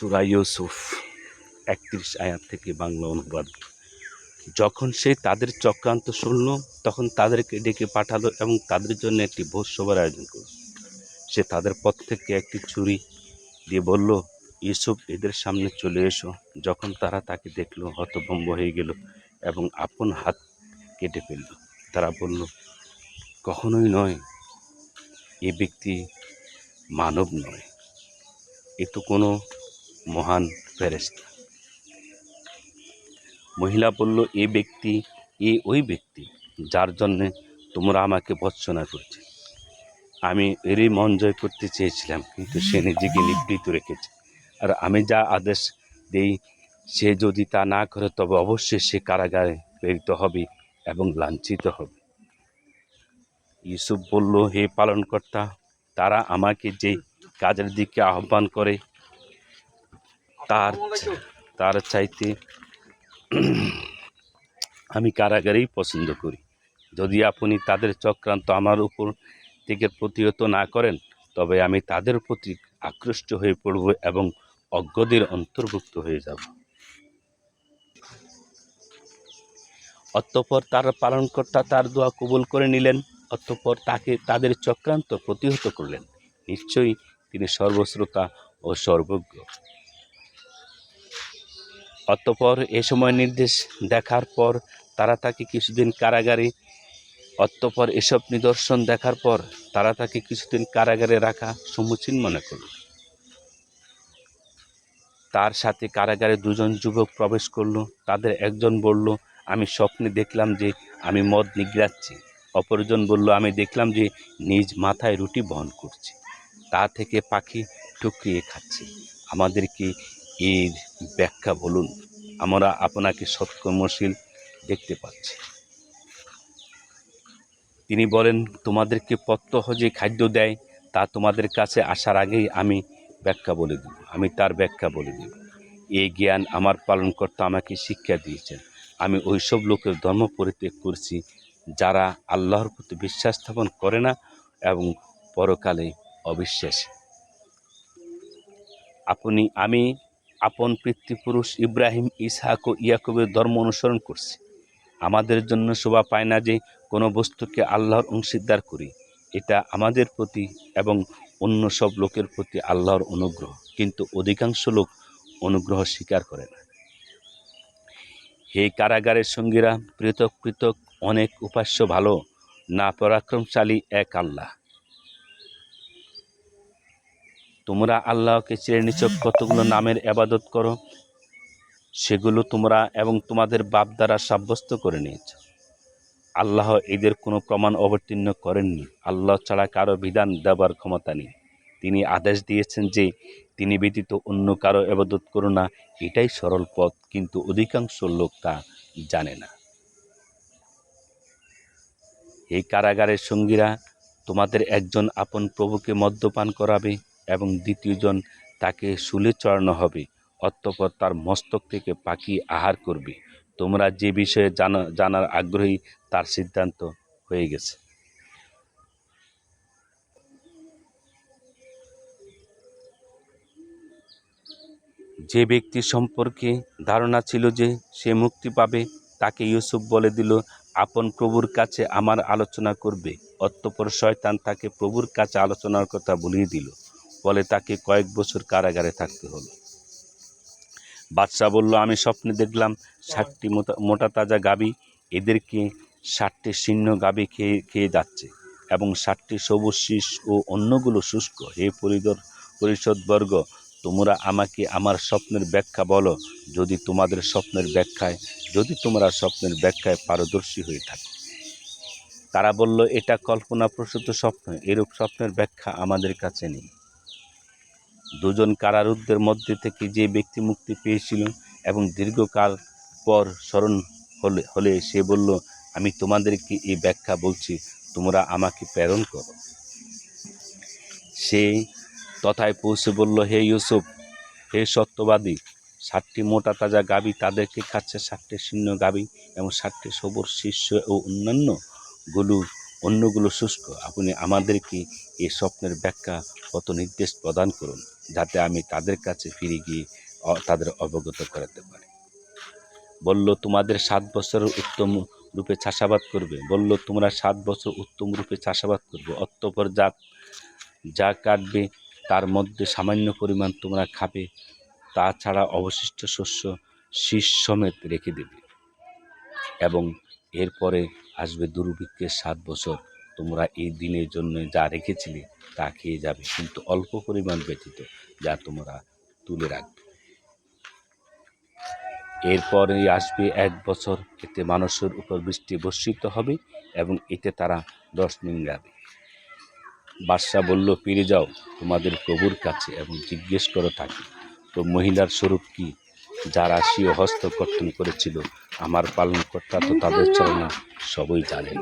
সুরা ইউসুফ একত্রিশ আয়াত থেকে বাংলা অনুবাদ। যখন সে তাদের চক্রান্ত শুনল, তখন তাদেরকে ডেকে পাঠালো এবং তাদের জন্য একটি ভোজসভার আয়োজন করল। সে তাদের পথ থেকে একটি ছুরি দিয়ে বলল, ইউসুফ, এদের সামনে চলে এসো। যখন তারা তাকে দেখল, হতভম্ব হয়ে গেল এবং আপন হাত কেটে ফেলল। তারা বলল, কখনোই নয়, এ ব্যক্তি মানব নয়। এ তো কোনো মহান ফেরেস্তা মহিলা বলল, এ ব্যক্তি, এ ওই ব্যক্তি, যার জন্যে তোমরা আমাকে ভৎসনা করছে। আমি এরই মন জয় করতে চেয়েছিলাম, কিন্তু সে নিজেকে নিবৃত রেখেছে। আর আমি যা আদেশ দেই, সে যদি তা না করে, তবে অবশ্যই সে কারাগারে প্রেরিত হবে এবং লাঞ্ছিত হবে। ইউসুফ বলল, হে পালনকর্তা, তারা আমাকে যে কাজের দিকে আহ্বান করে তার তার চাইতে আমি কারাগারেই পছন্দ করি। যদি আপনি তাদের চক্রান্ত আমার উপর থেকে প্রতিহত না করেন, তবে আমি তাদের প্রতি আকৃষ্ট হয়ে পড়ব এবং অজ্ঞদের অন্তর্ভুক্ত হয়ে যাব। অতঃপর তার পালনকর্তা তার দোয়া কবুল করে নিলেন, অতঃপর তাকে তাদের চক্রান্ত প্রতিহত করলেন। নিশ্চয়ই তিনি সর্বশ্রোতা ও সর্বজ্ঞ। অতঃপর এ সময় নির্দেশ দেখার পর তারা তাকে কিছুদিন কারাগারে, অতঃপর এসব নিদর্শন দেখার পর তারা তাকে কিছুদিন কারাগারে রাখা সমুচীন মনে করল। তার সাথে কারাগারে দুজন যুবক প্রবেশ করল। তাদের একজন বলল, আমি স্বপ্নে দেখলাম যে আমি মদ নিগড়াচ্ছি। অপরজন বলল, আমি দেখলাম যে নিজ মাথায় রুটি বহন করছি। তা থেকে পাখি টুকরিয়ে খাচ্ছে। আমাদেরকে এর ব্যাখ্যা বলুন, আমরা আপনাকে সৎকর্মশীল দেখতে পাচ্ছি। তিনি বলেন, তোমাদেরকে প্রত্যহ যে খাদ্য দেয়, তা তোমাদের কাছে আসার আগেই আমি ব্যাখ্যা বলে দেব, আমি তার ব্যাখ্যা বলে দেব। এই জ্ঞান আমার পালনকর্তা আমাকে শিক্ষা দিয়েছেন। আমি ওইসব লোকের ধর্ম পরিত্যাগ করছি, যারা আল্লাহর প্রতি বিশ্বাস স্থাপন করে না এবং পরকালে অবিশ্বাসী। আপনি, আমি আপন পিতৃপুরুষ ইব্রাহিম, ইসহাক ও ইয়াকুবের ধর্ম অনুসরণ করছি। আমাদের জন্য শোভা পায় না যে কোনো বস্তুকে আল্লাহর অংশীদার করি। এটা আমাদের প্রতি এবং অন্য সব লোকের প্রতি আল্লাহর অনুগ্রহ। কিন্তু অধিকাংশ লোক অনুগ্রহ স্বীকার করে না। হে কারাগারের সঙ্গীরা, পৃথক পৃথক, অনেক উপাস্য ভালো না পরাক্রমশালী এক আল্লাহ। তোমরা আল্লাহকে চেয়ে নিচক কতগুলো নামের আবাদত করো, সেগুলো তোমরা এবং তোমাদের বাপ দ্বারা সাব্যস্ত করে নিয়েছ। আল্লাহ এদের কোনো প্রমাণ অবতীর্ণ করেননি। আল্লাহ ছাড়া কারও বিধান দেবার ক্ষমতা নেই। তিনি আদেশ দিয়েছেন যে তিনি ব্যতীত অন্য কারও আবাদত করো না, এটাই সরল পথ, কিন্তু অধিকাংশ লোক তা জানে না। এই কারাগারের সঙ্গীরা তোমাদের একজন আপন প্রভুকে মদ্যপান করাবে। এবং দ্বিতীয়জন তাকে শুলে চড়ানো হবে। অতঃপর তার মস্তক থেকে পাখি আহার করবে। তোমরা যে বিষয়ে জানা, জানার আগ্রহী, তার সিদ্ধান্ত হয়ে গেছে। যে ব্যক্তি সম্পর্কে ধারণা ছিল যে সে মুক্তি পাবে, তাকে ইউসুফ বলে দিল, আপন প্রভুর কাছে আমার আলোচনা করবে। অতঃপর শয়তান তাকে প্রভুর কাছে আলোচনার কথা বলিয়ে দিল। ফলে তাকে কয়েক বছর কারাগারে থাকতে হলো। বাদশাহ বলল, আমি স্বপ্নে দেখলাম ষাটটি মোটা তাজা গাবি, এদেরকে ষাটটি শীর্ণ গাবি খেয়ে খেয়ে যাচ্ছে এবং ষাটটি সবুজ শীষ ও অন্যগুলো শুষ্ক। হে পরিদর পরিষদবর্গ তোমরা আমাকে আমার স্বপ্নের ব্যাখ্যা বলো। যদি তোমাদের স্বপ্নের ব্যাখ্যায়, যদি তোমরা স্বপ্নের ব্যাখ্যায় পারদর্শী হয়ে থাকো। তারা বলল, এটা কল্পনাপ্রসূত স্বপ্ন। এরূপ স্বপ্নের ব্যাখ্যা আমাদের কাছে নেই। দুজন কারারুদ্ধের মধ্যে থেকে যে ব্যক্তি মুক্তি পেয়েছিল এবং দীর্ঘকাল পর স্মরণ হলে হলে সে বলল, আমি তোমাদেরকে এই ব্যাখ্যা বলছি, তোমরা আমাকে প্রেরণ করো। সে তথায় পৌঁছে বলল, হে ইউসুফ, হে সত্যবাদী ষাটটি মোটা তাজা গাবি তাদেরকে খাচ্ছে ষাটটি শূন্য গাবি এবং ষাটটি সবর শিষ্য ও অন্যান্যগুলো অন্যগুলো শুষ্ক। আপনি আমাদেরকে এই স্বপ্নের ব্যাখ্যা কত নির্দেশ প্রদান করুন। যাতে আমি তাদের কাছে ফিরে গিয়ে তাদের অবগত করাতে পারি। বলল, তোমাদের সাত বছর উত্তম রূপে চাষাবাদ করবে। বলল, তোমরা সাত বছর উত্তম রূপে চাষাবাদ করবে। অতঃপর যা যা কাটবে, তার মধ্যে সামান্য পরিমাণ তোমরা খাবে। তাছাড়া অবশিষ্ট শস্য শীষ সমেত রেখে দেবে এবং এরপরে আসবে দুর্ভিক্ষের সাত বছর। তোমরা এই দিনের জন্য যা রেখেছিলে তা খেয়ে যাবে কিন্তু অল্প পরিমাণ ব্যতীত যা তোমরা তুলে রাখবে। এরপরে আসবে এক বছর এতে মানুষের উপর বৃষ্টি বর্ষিত হবে এবং এতে তারা রস নিংড়াবে। বাদশাহ বলল ফিরে যাও তোমাদের প্রভুর কাছে এবং জিজ্ঞেস করো তাকে তো মহিলার স্বরূপ কি? যারা স্বীয় হস্তকর্তন করেছিল আমার পালনকর্তা তো তাদের চলনা সবই জানেন।